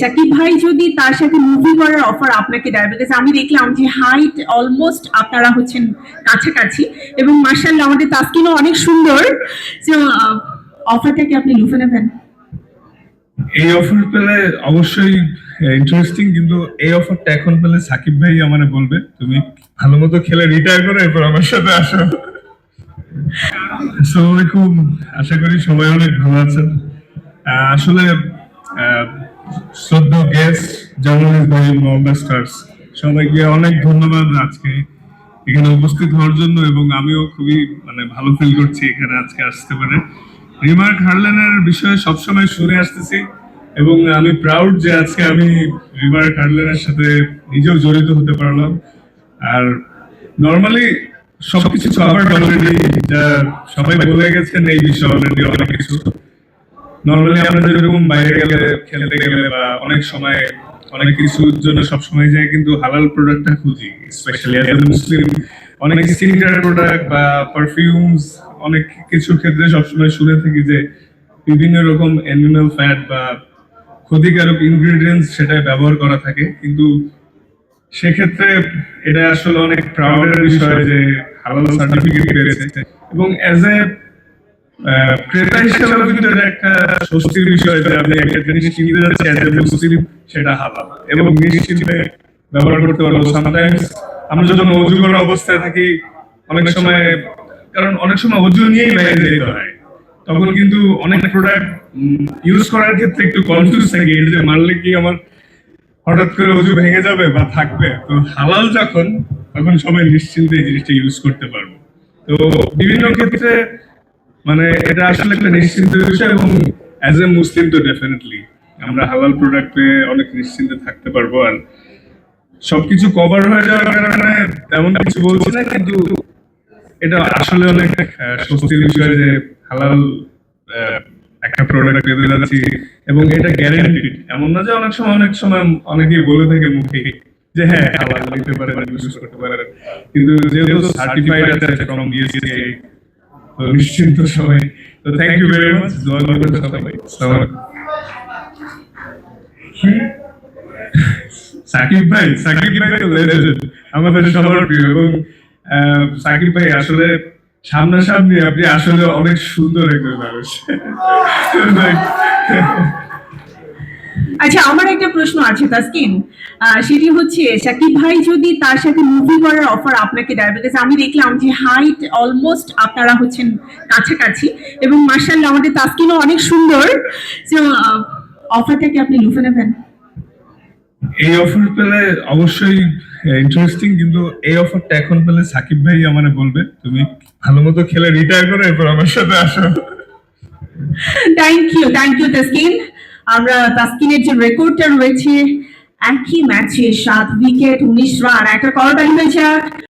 শাকিব ভাই যদি তার সাথে মুভি করার অফার আপনাকে দেয় বিকজ আমি দেখলাম যে হাইট অলমোস্ট আপনারা হচ্ছেন কাছাকাছি এবং মার্শাল্লাহ আমাদের তাস্কিনও অনেক সুন্দর। তো অফারটা কি আপনি লুফে নেবেন? এই অফার পেলে অবশ্যই ইন্টারেস্টিং কিন্তু এই অফারটা এখন পেলে সাকিব ভাই আমারে বলবে, তুমি ভালো মতো খেলে রিটায়ার করে, এরপর আমার সাথে আসো। আসসালামু আলাইকুম, আশা করি সবাই অনেক ভালো আছেন। আসলে শ্রদ্ধা গেস্ট জার্নালিস্ট ভাই মোহাম্মদ সবাইকে অনেক ধন্যবাদ আজকে এখানে উপস্থিত হওয়ার জন্য এবং আমিও খুবই মানে ভালো ফিল করছি এখানে আজকে আসতে পারে। রিমার্ক হার্লেনের বিষয়ে সবসময় শুনে আসতেছি এবং আমি প্রাউড যে আজকে আমি রিমার্ক হার্লেনের সাথে নিজেও জড়িত হতে পারলাম। আর নর্মালি সবকিছু কভার অলরেডি যা সবাই বলে গেছেন, এই বিষয়ে অলরেডি অনেক কিছু। নর্মালি আমরা যেরকম বাইরে গেলে খেলতে গেলে বা অনেক সময় অনেক কিছুর জন্য সব সময় যাই, কিন্তু হালাল প্রোডাক্টটা খুঁজি স্পেশালি অ্যাজ মুসলিম অনেক স্কিন কেয়ার প্রোডাক্ট বা পারফিউমস অনেক কিছুর ক্ষেত্রে সবসময় শুনে থাকি যে বিভিন্ন রকম অ্যানিমাল ফ্যাট বা ক্ষতিকারক ইনগ্রেডিয়েন্টস সেটা ব্যবহার করা থাকে, কিন্তু সেক্ষেত্রে এটা আসলে অনেক প্রাউডের বিষয় যে হালাল সার্টিফিকেট পেয়েছে। এবং অ্যাজ এ ক্রেতা হিসেবেও কিন্তু একটা স্বস্তির বিষয় যে আপনি একটা জিনিস কিনতে যাচ্ছেন a মুসলিম সেটা হালাল। এবং নিশ্চিন্তে ব্যবহার করতে পারব। সামটাইমস আমরা যখন অজু অবস্থায় থাকি, অনেক সময়, কারণ অনেক সময় অজু নিয়েই বাইরে যেতে হয়। তখন কিন্তু অনেক প্রোডাক্ট ইউজ করার ক্ষেত্রে একটু কনফিউজ থাকি। যে মারলে কি আমার হঠাৎ করে অজু ভেঙে যাবে বা থাকবে? তো হালাল যখন, তখন সবাই নিশ্চিন্তে এই জিনিসটা ইউজ করতে পারব। তো বিভিন্ন ক্ষেত্রে মানে এটা আসলে একটা নিশ্চিন্ত বিষয় এবং অ্যাজ এ মুসলিম তো ডেফিনেটলি আমরা হালাল প্রোডাক্ট অনেক নিশ্চিন্তে থাকতে পারব আর সবকিছু কভার হয়ে যাওয়ার কারণে তেমন কিছু বলছি না, কিন্তু এটা আসলে অনেক স্বস্তির বিষয় যে হালাল একটা প্রোডাক্ট পেতে যাচ্ছি এবং এটা গ্যারেন্টি এমন না যে অনেক সময় অনেক সময় অনেকেই বলে থাকে মুখে যে হ্যাঁ হালাল নিতে পারে ইউজ করতে পারে। কিন্তু যেহেতু সার্টিফাইড আছে নিশ্চিন্ত সবাই। তো থ্যাংক ইউ ভেরি মাচ দোয়া করবেন সবাই। সাকিব ভাই সাকিব ভাই আমাদের সবার প্রিয়। এবং সাকিব ভাই আসলে সামনাসামনি আপনি আসলে অনেক সুন্দর একজন মানুষ। আচ্ছা আমার একটা প্রশ্ন আছে তাসকিন। সেটি হচ্ছে সাকিব ভাই যদি তার সাথে মুভি করার অফার আপনাকে দেয় বিকজ আমি দেখলাম যে হাইট অলমোস্ট আপনারা হচ্ছেন কাছাকাছি এবং মার্শাল্লাহ আমাদের তাসকিনও অনেক সুন্দর। তো অফারটা কি আপনি লুফে নেবেন? এই অফার পেলে অবশ্যই ইন্টারেস্টিং কিন্তু এই অফারটা এখন পেলে সাকিব ভাই আমারে বলবে তুমি ভালো মতো খেলে রিটায়ার করে এরপর আমার সাথে আসো। Thank you thank you Taskin. আমরা তাসকিনের যে রেকর্ডটা রয়েছে একই ম্যাচে সাত উইকেট উনিশ রান একটা কল হয়েছে।